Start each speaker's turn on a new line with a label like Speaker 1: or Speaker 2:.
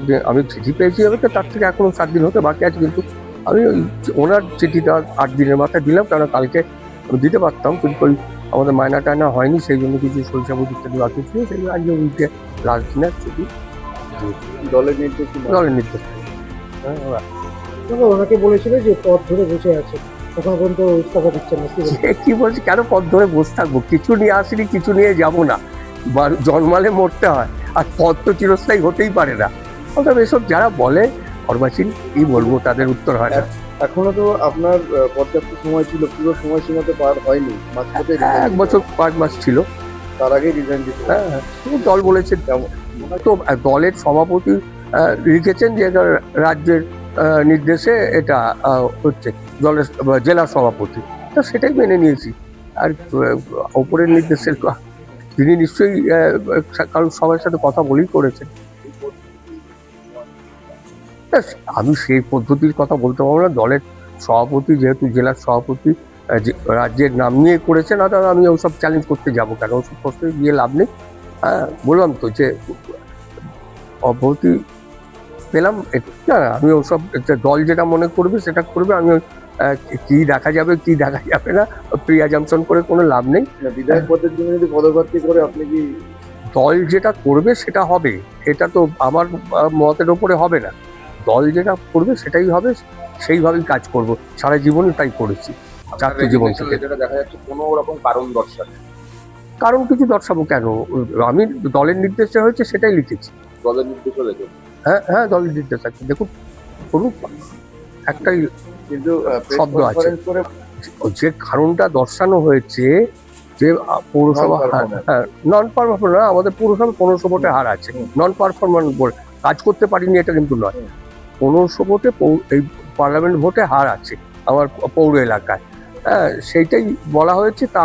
Speaker 1: দিন আমি চিঠি পেয়েছি হবে তো তার থেকে এখনও সাত দিন হতে বাকি আছে কিন্তু আমি ওই ওনার চিঠিটা আট দিনের মাথায় দিলাম কারণ কালকে আমি দিতে পারতাম কিন্তু ওই আমাদের মায়না টায়না হয়নি সেই জন্য কিছু বুদ্ধি ইত্যাদি বাকি ছিল সেই জন্য আজকে উল্টে লাস্ট দিনের ছুটি
Speaker 2: দলের নির্দেশ
Speaker 1: দলের নির্দেশ।
Speaker 3: তবে ওনাকে বলেছিল যে পথ ধরে বসে আছে তখন পর্যন্ত ইস্তফা দিচ্ছেন না কি
Speaker 1: বলছে? কেন পথ ধরে বসে থাকব? কিছু নিয়ে আসিনি কিছু নিয়ে যাব না। বা জন্মালে মরতে হয়। আর পথ তো চিরস্থায়ী হতেই পারে না। অর্থাৎ এসব যারা বলে অর্বাচীন কি বলব তাদের উত্তর হয় না।
Speaker 2: এখনও তো আপনার পর্যাপ্ত সময় ছিল পুরো সময়সীমাতে পার হয়নি মাঝপথে
Speaker 1: এক বছর পাঁচ মাস ছিল।
Speaker 2: তার আগে রিজাইন দিতে
Speaker 1: হ্যাঁ শুধু দল বলেছে। তো দলের সভাপতি লিখেছেন যে রাজ্যের নির্দেশে এটা হচ্ছে দলের জেলা সভাপতি। তো সেটাই মেনে নিয়েছি। আর ওপরের নির্দেশের তিনি নিশ্চয়ই কারণ সবার সাথে কথা বলেই করেছেন। আমি সেই পদ্ধতির কথা বলতে পারব না। দলের সভাপতি যেহেতু, জেলার সভাপতি রাজ্যের নাম নিয়ে করেছেন, আর আমি ওসব চ্যালেঞ্জ করতে যাব কেন? ওসব প্রশ্নে গিয়ে লাভ নেই। হ্যাঁ বললাম তো যে অব্যাহতি পেলাম না আমি ওসব দল যেটা মনে করবে সেটা করবে, আমি কি দেখা যাবে কি দেখা যাবে না প্রিয়া জামসন করে কোনো লাভ নেই।
Speaker 2: বিধায়ক পদের জন্য যদি পদপ্রার্থী করে আপনি কি
Speaker 1: দল যেটা করবে সেটা হবে এটা তো আমার মতের ওপরে হবে না। দল যেটা করবে সেটাই হবে সেইভাবেই কাজ করব। সারা জীবনই তাই করেছি চাকরি জীবন থেকে।
Speaker 2: যেটা দেখা যাচ্ছে কোনো রকম কারণ দর্শান
Speaker 1: কারণ কিছু দর্শাবো কেন? আমি দলের নির্দেশে হয়েছে সেটাই লিখেছি।
Speaker 2: দলের নির্দেশ
Speaker 1: হ্যাঁ হ্যাঁ দলের নির্দেশ আছে। দেখুন করুন। একটাই
Speaker 2: কিন্তু
Speaker 1: শব্দ আছে। যে কারণটা দর্শানো হয়েছে যে পৌরসভা হ্যাঁ নন পারফরমেন্স না আমাদের পৌরসভা পনেরোশো ভোটে হার আছে। নন পারফরমেন্স ভোট কাজ করতে পারিনি এটা কিন্তু নয়। পনেরোশো ভোটে এই পার্লামেন্ট ভোটে হার আছে আমার পৌর এলাকায়। হ্যাঁ সেইটাই বলা হয়েছে তা